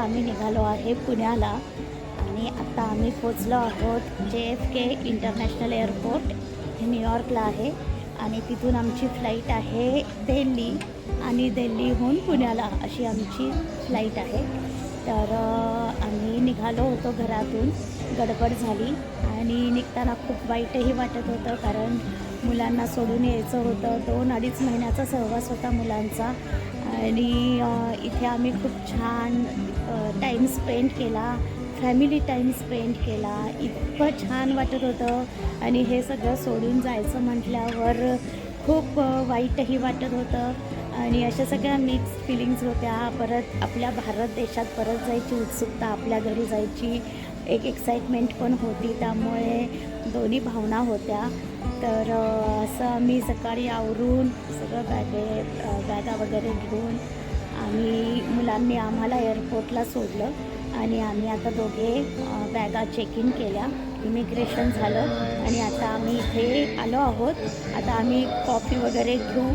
आम्ही निघालो आहे पुण्याला. आणि आता आम्ही पोचलो आहोत जे एफ के इंटरनॅशनल एअरपोर्ट हे न्यूयॉर्कला आहे. आणि तिथून आमची फ्लाईट आहे दिल्ली आणि दिल्लीहून पुण्याला अशी आमची फ्लाईट आहे. तर आम्ही निघालो होतो घरातून गडबड झाली. आणि निघताना खूप वाईटही वाटत होतं कारण मुलांना सोडून यायचं होतं. दोन अडीच महिन्याचा सहवास होता मुलांचा. आणि इथे आम्ही खूप छान टाईम स्पेंड केला फॅमिली टाईम स्पेंड केला. इतकं छान वाटत होतं. आणि हे सगळं सोडून जायचं म्हटल्यावर खूप वाईटही वाटत होतं. आणि अशा सगळ्या मिक्स फिलिंग्स होत्या. परत आपल्या भारत देशात परत जायची उत्सुकता आपल्या घरी जायची एक एक्साइटमेंट पण होती. त्यामुळे दोन्ही भावना होत्या. तर असं आम्ही सकाळी आवरून सगळं बॅगे बॅगा वगैरे घेऊन आम्ही मुलांनी आम्हाला एअरपोर्टला सोडलं आणि आम्ही आता दोघे बॅगा चेक इन केल्या. इमिग्रेशन झालं आणि आता आम्ही इथे आलो आहोत. आता आम्ही कॉफी वगैरे घेऊ.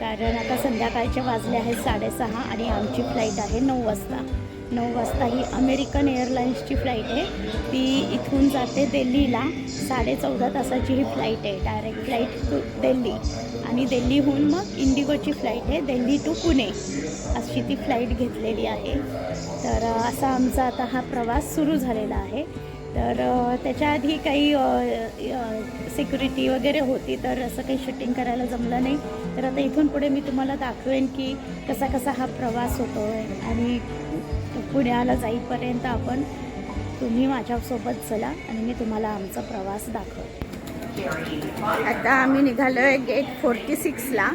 कारण आता संध्याकाळचे वाजले आहेत साडेसहा आणि आमची फ्लाईट आहे नऊ वाजता. नऊ वाजता ही अमेरिकन एअरलाईन्सची फ्लाईट आहे. ती इथून जाते दिल्लीला. साडे चौदा तासाची ही फ्लाईट आहे. Direct flight to Delhi. आणि दिल्लीहून मग इंडिगोची फ्लाईट आहे. दिल्ली टू पुणे अशी ती फ्लाईट घेतलेली आहे. तर असा आमचा आता हा प्रवास सुरू झालेला आहे. तर त्याच्या आधी काही सिक्युरिटी वगैरे होती तर असं काही शूटिंग करायला जमलं नाही. तर आता इथून पुढे मी तुम्हाला दाखवेन की कसा कसा हा प्रवास होतो आहे आणि पुण्याला जाईपर्यंत आपण तुम्ही माझ्यासोबत चला आणि मी तुम्हाला आमचा प्रवास दाखव आता आम्ही निघालो आहे गेट फोर्टी सिक्सला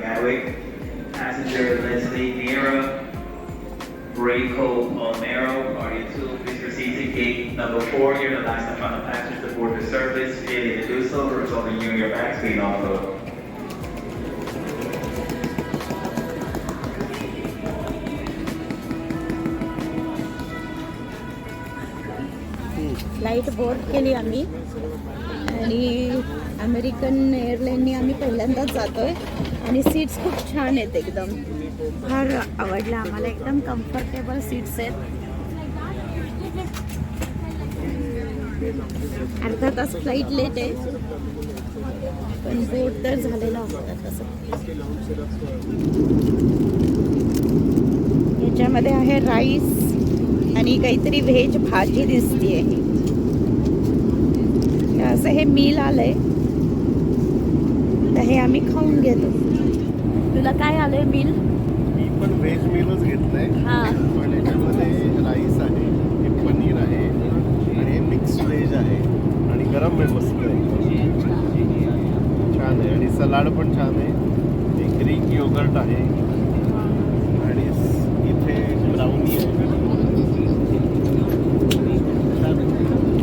Gatwick, passenger Leslie Nero, Braco Olmero, Guardian 2, please proceed to gate number four. You're the last and final passenger to board the service. Failing to do so, result in you and your bags being offloaded. Flight board केली आम्ही आणि American एअरलाईनने आम्ही पहिल्यांदाच जातो आहे आणि seats खूप छान आहेत एकदम. फार आवडलं आम्हाला. एकदम कम्फर्टेबल सीट्स आहेत. अर्धा तास फ्लाईट लेट आहे. पण बोट तर झालेला होता तसं. याच्यामध्ये आहे राईस आणि काहीतरी व्हेज भाजी दिसतीये. असं हे मील आलंय. हे आम्ही खाऊन घेतो. तुला काय आलंय मील मी पण व्हेज मीलच घेतलंय. हा. पण याच्यामध्ये राईस आहे हे पनीर आहे आणि हे मिक्स व्हेज आहे आणि गरम आहे मस्त आहे. छान आहे. आणि सलाड पण छान आहे. हे ग्रीक योगर्ट आहे. आणि इथे ब्राउनी आहे.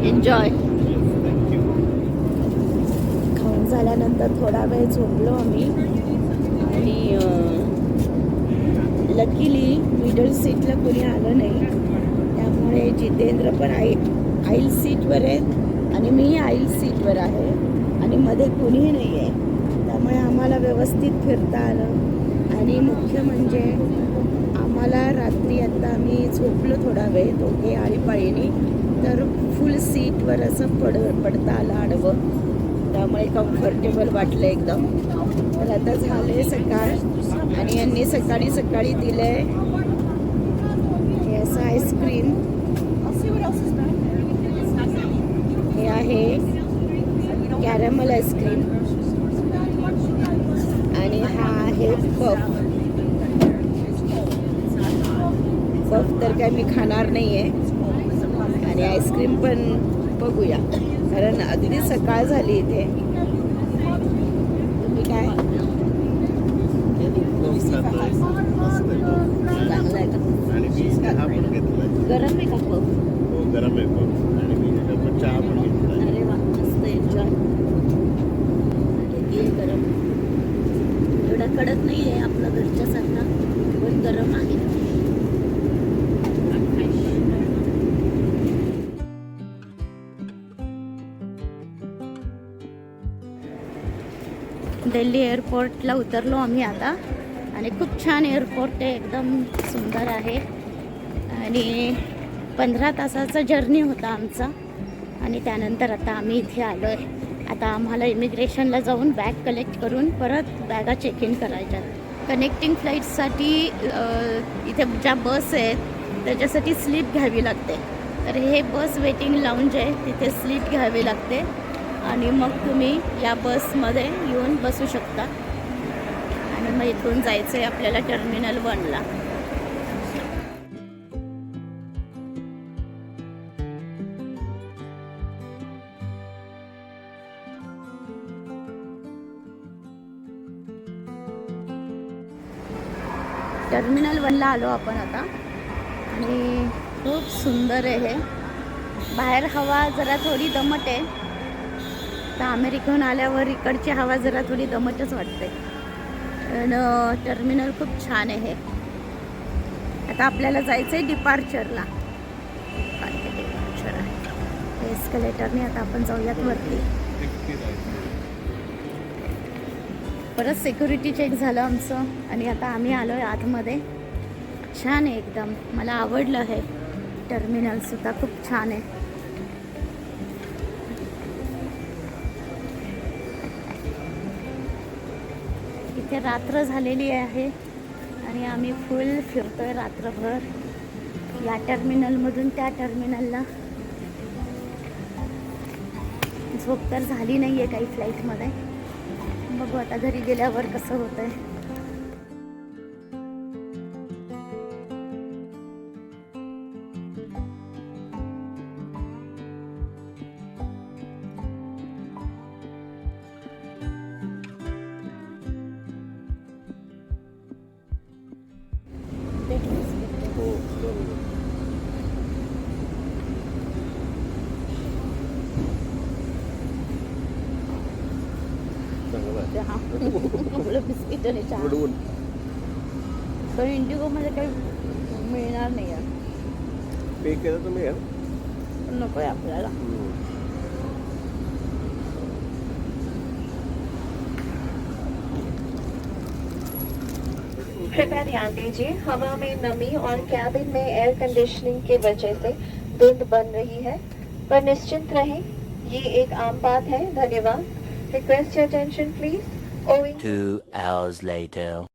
एन्जॉय थँक्यू खाऊन झाल्यानंतर थोडा वेळ झोपलो आम्ही. आणि लकीली मिडल सीटला कोणी आलं नाही. त्यामुळे जितेंद्र पण आई आईल सीटवर आहेत आणि मी आईल सीटवर आहे. आणि मध्ये कोणीही नाही आहे त्यामुळे आम्हाला व्यवस्थित फिरता आलं. आणि मुख्य म्हणजे आम्हाला रात्री आता आम्ही झोपलो थोडा वेळ दोघे आळीपाळीने. तर फुल सीटवर असं पड पडता आलं आडवं. त्यामुळे कम्फर्टेबल वाटलं एकदम. तर आता झाले सकाळ. आणि यांनी सकाळी सकाळी दिलंय हे असं आईस्क्रीम हे आहे कॅरमल आईस्क्रीम आणि हा आहे पफ पफ तर काय मी खाणार नाही आहे आणि आईस्क्रीम पण बघूया. कारण अगदी सकाळ झाली इथे. तुम्ही काय? चांगला आहे गरम आहे का गरम आहे वा मस्त एन्जॉय गरम. कडक नाही आहे आपला घरच्यासारखा पण गरम आहे. दिल्ली एअरपोर्टला उतरलो आम्ही आता. आणि खूप छान एअरपोर्ट आहे एकदम सुंदर आहे. आणि पंधरा तासाचा जर्नी होता आमचा. आणि त्यानंतर आता आम्ही इथे आलो आहे आता आम्हाला इमिग्रेशनला जाऊन बॅग कलेक्ट करून परत बॅगा चेक इन करायच्या कनेक्टिंग फ्लाईटसाठी इथे ज्या बस आहेत त्याच्यासाठी स्लीप घ्यावी लागते. तर हे बस वेटिंग लाऊंज आहे तिथे स्लीप घ्यावी लागते. आणि मग तुम्ही या बसमध्ये येऊन बसू शकता. आणि मग इथून जायचं आहे आपल्याला टर्मिनल वनला टर्मिनल वनला आलो आपण आता. आणि खूप सुंदर आहे हे. बाहेर हवा जरा थोडी दमट आहे. तर अमेरिकेहून आल्यावर इकडची हवा जरा थोडी दमटच वाटते. आणि टर्मिनल खूप छान आहे आता आपल्याला जायचं आहे डिपार्चरला डिपार्चर आहे. एस्कलेटरने आता आपण जाऊयात वरती. परत सिक्युरिटी चेक झालं आमचं आणि आता आम्ही आलो आहे आतमध्ये. छान आहे एकदम. मला आवडलं हे. टर्मिनलसुद्धा खूप छान आहे. इथे रात्र झालेली आहे आणि आम्ही फुल फिरतो आहे रात्रभर. या टर्मिनलमधून त्या टर्मिनलला झोप तर झाली नाही आहे काही फ्लाईटमध्ये बघू आता घरी गेल्यावर कसं होतं आहे चहा उडवून तर इंडिगोमध्ये काही मिळणार नाही आहे पे केलं तुम्ही या पण नको आहे आपल्याला कृपया ध्यान दीजिए हवा में नमी और कैबिन में एयर कंडीशनिंग की वजह से धुंध बन रही है। पर निश्चिंत रहें ये एक आम बात है। धन्यवाद। Request your attention please Two hours later.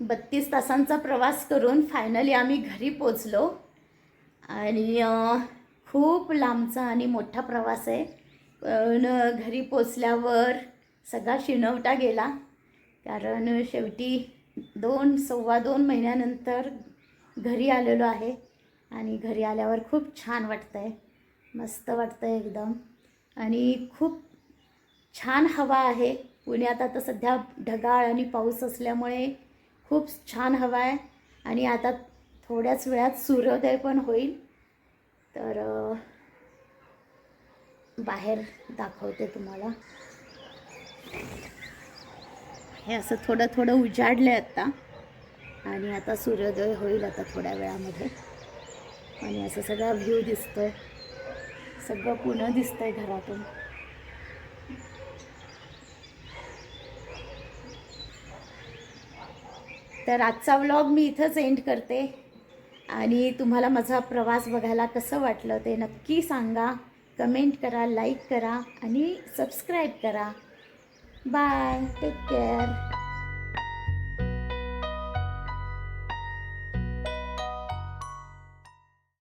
बत्तीस तासांचा प्रवास करून फायनली आम्ही घरी पोचलो आणि खूप लांबचा आणि मोठा प्रवास आहे. पण घरी पोचल्यावर सगळा शिणवटा गेला. कारण शेवटी दोन सव्वा दोन महिन्यानंतर घरी आलेलो आहे. आणि घरी आल्यावर खूप छान वाटतं आहे मस्त वाटतं आहे एकदम. आणि खूप छान हवा आहे. पुण्यात आता सध्या ढगाळ आणि पाऊस असल्यामुळे खूप छान हवा आहे. आणि आता थोड्याच वेळात सूर्योदय पण होईल. तर बाहेर दाखवते तुम्हाला. हे असं थोडं थोडं उजाडलं आहे आत्ता आणि आता सूर्योदय होईल आता थोड्या वेळामध्ये. आणि असं सगळा व्ह्यू दिसतोय. सगळं पुणं दिसतंय घरातून. तर आजचा व्लॉग मी इथंच एंड करते. आणि तुम्हाला माझा प्रवास बघायला कसं वाटलं ते नक्की सांगा. कमेंट करा लाईक करा आणि सबस्क्राईब करा. Bye take care